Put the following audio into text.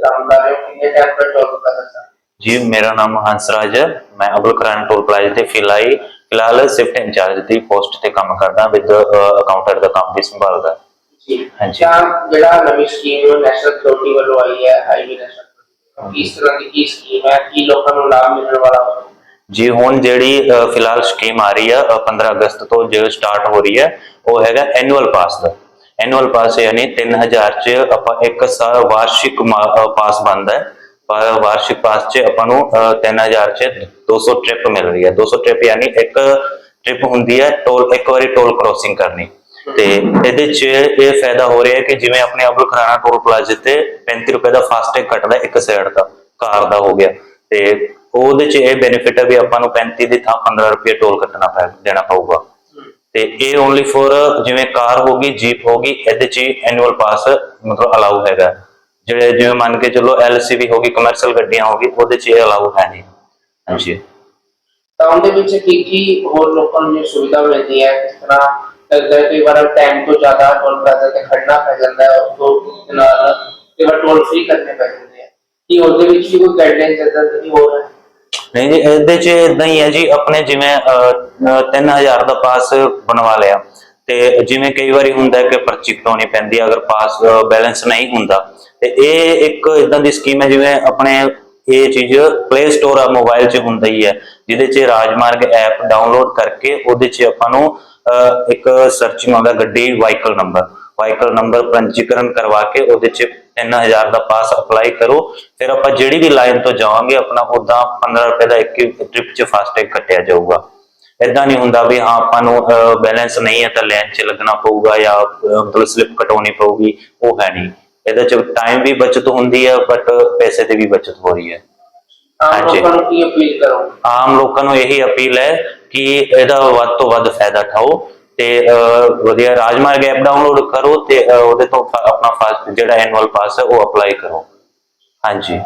ਕੰਮ ਕਰ ਰਹੇ ਹੋ ਕਿੰਨੇ ਟਾਈਮ ਤੋਂ ਜੌਬ ਕਰ ਰਹੇ ਹੋ? ਜੀ ਮੇਰਾ ਨਾਮ ਹੰਸਰਾਜ ਹੈ। ਮੈਂ ਅਬੁਲ ਕਰਾਨ ਟੋਲ ਪਲਾਜ਼ਾ ਤੇ ਫਿਲਹਾਲ ਫਿਲਹਾਲ ਸ਼ਿਫਟ ਇੰਚਾਰਜ ਦੀ ਪੋਸਟ ਤੇ ਕੰਮ ਕਰਦਾ ਵਿਦ ਅਕਾਊਂਟਰ ਦਾ ਕੰਮ ਵੀ ਸੰਭਾਲਦਾ। ਜੀ। ਹਾਂਜੀ। ਜਿਹੜਾ ਨਵੀਂ ਸਕੀਮ ਨੈਸ਼ਨਲ ਅਥਾਰਟੀ ਵੱਲੋਂ ਆਈ ਹੈ ਹਾਈਵੇ ਨੈਸ਼ਨਲ ਇਸ ਤਰ੍ਹਾਂ ਦੀ ਕੀ ਸਕੀਮ ਹੈ? ਕੀ ਲੋਕਾਂ ਨੂੰ ਲਾਭ ਮਿਲਣ ਵਾਲਾ ਹੈ ਜੀ ਹੁਣ ਜਿਹੜੀ ਅ, ਫਿਲਹਾਲ ਸਕੀਮ ਆ ਰਹੀ ਹੈ ਅ, 15 ਅਗਸਤ ਤੋਂ ਜੋ ਸਟਾਰਟ ਹੋ ਰਹੀ ਹੈ ਉਹ ਹੈਗਾ ਐਨੂਅਲ ਪਾਸ ਦਾ। ਐਨੂਅਲ ਪਾਸ ਯਾਨੀ 3000 ਚ ਆਪਾਂ ਇੱਕ ਸਾਲ ਵਾਰਸ਼ਿਕ ਪਾਸ ਬਣਦਾ ਹੈ। ਪਰ ਵਾਰਸ਼ਿਕ ਪਾਸ ਚ ਆਪਾਂ ਨੂੰ ਅ, 3000 ਚ 200 ਟ੍ਰਿਪ ਮਿਲ ਰਹੀ ਹੈ। 200 ਟ੍ਰਿਪ ਯਾਨੀ ਇੱਕ ਟ੍ਰਿਪ ਹੁੰਦੀ ਹੈ ਟੋਲ ਇੱਕ ਵਾਰੀ ਟੋਲ ਕ੍ਰੋਸਿੰਗ ਕਰਨੀ। ਤੇ ਇਹਦੇ ਚ ਇਹ ਫਾਇਦਾ ਹੋ ਰਿਹਾ ਹੈ ਕਿ ਜਿਵੇਂ ਆਪਣੇ ਅਬੁਲ ਖਰਾਣਾ ਟੋਲ ਪਲਾਜ਼ੇ ਤੇ 35 ਰੁਪਏ ਦਾ ਫਾਸਟੈਗ ਕੱਟਦਾ ਇੱਕ ਸਾਈਡ ਦਾ ਕਾਰ ਦਾ ਹੋ ਗਿਆ। ਤੇ ਉਹਦੇ ਚ ਇਹ ਬੈਨੀਫਿਟ ਹੈ ਵੀ ਆਪਾਂ ਨੂੰ 35 ਦੀ ਥਾਂ 15 ਰੁਪਏ ਟੋਲ ਕੱਟਣਾ ਪੈ ਦੇਣਾ ਪਊਗਾ। ਤੇ ਇਹ ਓਨਲੀ ਫॉर ਜਿਵੇਂ ਕਾਰ ਹੋਗੀ ਜੀਪ ਹੋਗੀ ਇਹਦੇ ਚ ਐਨੂਅਲ ਪਾਸ ਮਤਲਬ ਅਲਾਉ ਹੈਗਾ। ਜਿਹੜੇ ਜਿਵੇਂ ਮੰਨ ਕੇ ਚੱਲੋ ਐਲਸੀਵੀ ਹੋਗੀ ਕਮਰਸ਼ੀਅਲ ਗੱਡੀਆਂ ਹੋਗੀ ਉਹਦੇ ਚ ਇਹ ਅਲਾਉ ਹੈ ਨਹੀਂ। ਹਾਂਜੀ। ਤਾਂ ਉਹਦੇ ਵਿੱਚ ਕੀ ਕੀ ਹੋਰ ਲੋਕਾਂ ਨੂੰ ਸੁਵਿਧਾ ਮਿਲਦੀ ਹੈ? ਜਿਸ ਤਰ੍ਹਾਂ ਅਗਰ ਕਈ ਵਾਰ ਟਾਈਮ ਤੋਂ ਜ਼ਿਆਦਾ ਟੋਲ ਪਲਾਜ਼ਾ ਤੇ ਖੜਨਾ ਪੈ ਜਾਂਦਾ ਹੈ, ਉਸ ਤੋਂ ਨਾਲ ਕਈ ਵਾਰ ਟੋਲ ਫ੍ਰੀ ਕਰਨੇ ਪੈ ਜਾਂਦੇ ਆ। ਕੀ ਉਹਦੇ ਵਿੱਚ ਵੀ ਕੋਈ ਗਾਈਡਲਾਈਨ ਇਦਾਂ ਦੀ ਹੋ ਹੈ? ਨਹੀਂ ਜੀ ਇਹਦੇ ਚ ਇਦਾਂ ਹੀ ਹੈ ਜੀ ਆਪਣੇ ਜਿਵੇਂ 3000 ਦਾ ਪਾਸ ਬਣਵਾ ਲਿਆ। ਤੇ ਜਿਵੇਂ ਕਈ ਵਾਰੀ ਹੁੰਦਾ ਕਿ ਪਰਚੀ ਕਟਾਉਣੀ ਪੈਂਦੀ ਅਗਰ ਪਾਸ ਬੈਲੈਂਸ ਨਹੀਂ ਹੁੰਦਾ। ਤੇ ਇਹ ਇੱਕ ਇਦਾਂ ਦੀ ਸਕੀਮ ਹੈ ਜਿਵੇਂ ਆਪਣੇ ਇਹ ਚੀਜ਼ ਪਲੇ ਸਟੋਰ ਆ ਮੋਬਾਈਲ 'ਚ ਹੁੰਦਾ ਹੀ ਹੈ ਜਿਹਦੇ 'ਚ ਰਾਜਮਾਰਗ ਐਪ ਡਾਊਨਲੋਡ ਕਰਕੇ ਉਹਦੇ 'ਚ ਆਪਾਂ ਨੂੰ ਅਹ, ਇੱਕ ਸਰਚਿੰਗ ਆਉਂਦਾ ਗੱਡੀ ਵਾਹੀਕਲ ਨੰਬਰ ਵਾਹੀਕਲ ਨੰਬਰ ਪੰਜੀਕਰਨ ਕਰਵਾ ਕੇ ਉਹਦੇ 'ਚ 3000 ਦਾ ਪਾਸ ਅਪਲਾਈ ਕਰੋ। ਫਿਰ ਆਪਾਂ ਜਿਹੜੀ ਵੀ ਲਾਈਨ ਤੋਂ ਜਾਵਾਂਗੇ ਆਪਣਾ ਉਦਾਂ 15 ਰੁਪਏ ਦਾ ਇੱਕ ਟ੍ਰਿਪ 'ਚ ਫਾਸਟੈਗ ਕੱਟਿਆ ਜਾਊਗਾ। ਇਦਾਂ ਨਹੀਂ ਹੁੰਦਾ ਵੀ ਹਾਂ ਆਪਾਂ ਨੂੰ ਬੈਲੈਂਸ ਨਹੀਂ ਹੈ ਤਾਂ ਲਾਈਨ 'ਚ ਲੱਗਣਾ ਪਊਗਾ ਜਾਂ ਮਤਲਬ ਸਲਿੱਪ ਕਟਾਉਣੀ ਪਊਗੀ ਉਹ ਹੈ ਨਹੀਂ। ਇਹਦੇ 'ਚ ਟਾਈਮ ਵੀ ਬਚਤ ਹੁੰਦੀ ਹੈ ਬਟ ਪੈਸੇ ਦੀ ਵੀ ਬਚਤ ਹੋ ਰਹੀ ਹੈ। ਆਮ। ਲੋਕਾਂ ਨੂੰ ਕੀ ਅਪੀਲ ਕਰੋ ਆਮ ਲੋਕਾਂ ਨੂੰ ਇਹੀ ਅਪੀਲ ਹੈ ਕਿ ਇਹਦਾ ਵੱਧ ਤੋਂ ਵੱਧ ਫਾਇਦਾ ਉਠਾਓ। ਤੇ ਵਧੀਆ ਰਾਜਮਾਰਗ ਐਪ ਡਾਊਨਲੋਡ ਕਰੋ ਤੇ ਉਹਦੇ ਤੋਂ ਫ- ਆਪਣਾ ਫਾਸਟ ਜਿਹੜਾ ਐਨੂਅਲ ਪਾਸ ਹੈ, ਉਹ ਅਪਲਾਈ ਕਰੋ। ਹਾਂਜੀ।